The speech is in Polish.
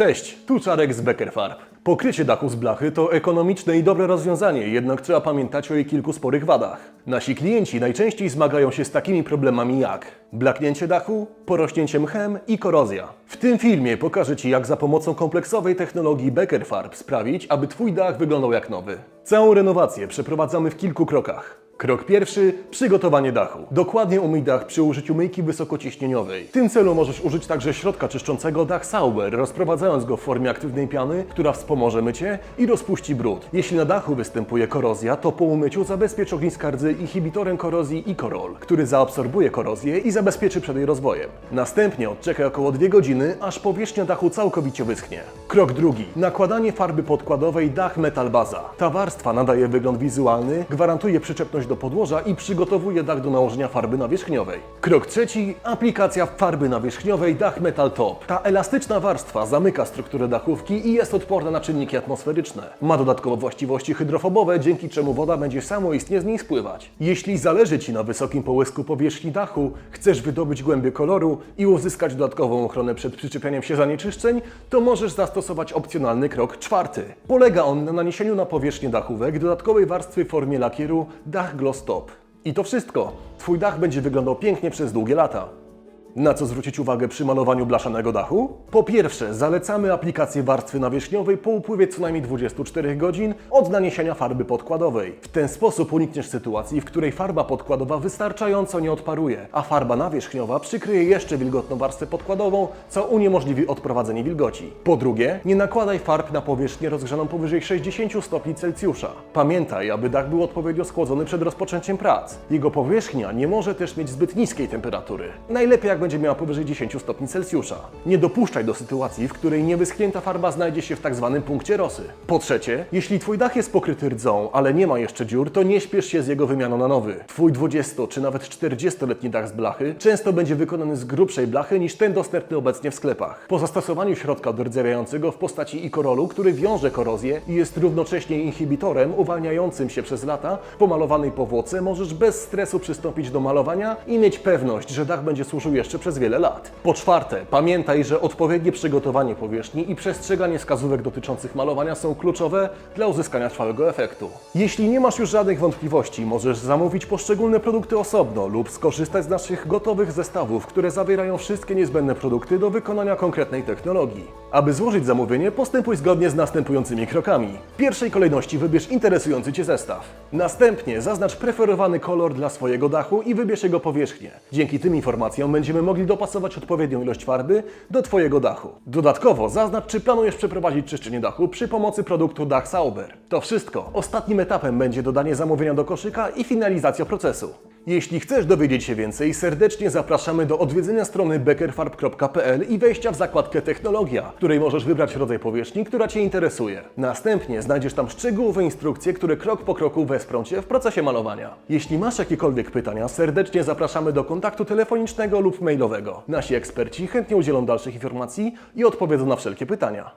Cześć, tu Czarek z Becker Farb. Pokrycie dachu z blachy to ekonomiczne i dobre rozwiązanie, jednak trzeba pamiętać o jej kilku sporych wadach. Nasi klienci najczęściej zmagają się z takimi problemami jak blaknięcie dachu, porośnięcie mchem i korozja. W tym filmie pokażę Ci, jak za pomocą kompleksowej technologii Becker Farb sprawić, aby Twój dach wyglądał jak nowy. Całą renowację przeprowadzamy w kilku krokach. Krok pierwszy przygotowanie dachu. Dokładnie umyj dach przy użyciu myjki wysokociśnieniowej. W tym celu możesz użyć także środka czyszczącego dach Sauber, rozprowadzając go w formie aktywnej piany, która wspomoże mycie i rozpuści brud. Jeśli na dachu występuje korozja, to po umyciu zabezpiecz ogniska rdzy inhibitorem korozji Ikorol, który zaabsorbuje korozję i zabezpieczy przed jej rozwojem. Następnie odczekaj około 2 godziny, aż powierzchnia dachu całkowicie wyschnie. Krok drugi. Nakładanie farby podkładowej dach Metal Baza. Ta warstwa nadaje wygląd wizualny, gwarantuje przyczepność do podłoża i przygotowuje dach do nałożenia farby nawierzchniowej. Krok trzeci. Aplikacja farby nawierzchniowej dach Metal Top. Ta elastyczna warstwa zamyka strukturę dachówki i jest odporna na czynniki atmosferyczne. Ma dodatkowo właściwości hydrofobowe, dzięki czemu woda będzie samoistnie z niej spływać. Jeśli zależy Ci na wysokim połysku powierzchni dachu, chcesz wydobyć głębię koloru i uzyskać dodatkową ochronę przed przyczepianiem się zanieczyszczeń, to możesz zastosować opcjonalny krok czwarty. Polega on na naniesieniu na powierzchnię dachówek dodatkowej warstwy w formie lakieru Dach I to wszystko. Twój dach będzie wyglądał pięknie przez długie lata. Na co zwrócić uwagę przy malowaniu blaszanego dachu? Po pierwsze, zalecamy aplikację warstwy nawierzchniowej po upływie co najmniej 24 godzin od naniesienia farby podkładowej. W ten sposób unikniesz sytuacji, w której farba podkładowa wystarczająco nie odparuje, a farba nawierzchniowa przykryje jeszcze wilgotną warstwę podkładową, co uniemożliwi odprowadzenie wilgoci. Po drugie, nie nakładaj farb na powierzchnię rozgrzaną powyżej 60 stopni Celsjusza. Pamiętaj, aby dach był odpowiednio schłodzony przed rozpoczęciem prac. Jego powierzchnia nie może też mieć zbyt niskiej temperatury. Najlepiej jak będzie miała powyżej 10 stopni Celsjusza. Nie dopuszczaj do sytuacji, w której niewyschnięta farba znajdzie się w tak zwanym punkcie rosy. Po trzecie, jeśli Twój dach jest pokryty rdzą, ale nie ma jeszcze dziur, to nie śpiesz się z jego wymianą na nowy. Twój 20 czy nawet 40-letni dach z blachy często będzie wykonany z grubszej blachy niż ten dostępny obecnie w sklepach. Po zastosowaniu środka odrdzewiającego w postaci ikorolu, który wiąże korozję i jest równocześnie inhibitorem uwalniającym się przez lata, po malowanej powłoce możesz bez stresu przystąpić do malowania i mieć pewność, że dach będzie służył jeszcze przez wiele lat. Po czwarte, pamiętaj, że odpowiednie przygotowanie powierzchni i przestrzeganie wskazówek dotyczących malowania są kluczowe dla uzyskania trwałego efektu. Jeśli nie masz już żadnych wątpliwości, możesz zamówić poszczególne produkty osobno lub skorzystać z naszych gotowych zestawów, które zawierają wszystkie niezbędne produkty do wykonania konkretnej technologii. Aby złożyć zamówienie, postępuj zgodnie z następującymi krokami. W pierwszej kolejności wybierz interesujący Cię zestaw. Następnie zaznacz preferowany kolor dla swojego dachu i wybierz jego powierzchnię. Dzięki tym informacjom będziemy mogli dopasować odpowiednią ilość farby do Twojego dachu. Dodatkowo zaznacz, czy planujesz przeprowadzić czyszczenie dachu przy pomocy produktu Dach Sauber. To wszystko. Ostatnim etapem będzie dodanie zamówienia do koszyka i finalizacja procesu. Jeśli chcesz dowiedzieć się więcej, serdecznie zapraszamy do odwiedzenia strony beckerfarb.pl i wejścia w zakładkę Technologia, w której możesz wybrać rodzaj powierzchni, która Cię interesuje. Następnie znajdziesz tam szczegółowe instrukcje, które krok po kroku wesprą Cię w procesie malowania. Jeśli masz jakiekolwiek pytania, serdecznie zapraszamy do kontaktu telefonicznego lub mailowego. Nasi eksperci chętnie udzielą dalszych informacji i odpowiedzą na wszelkie pytania.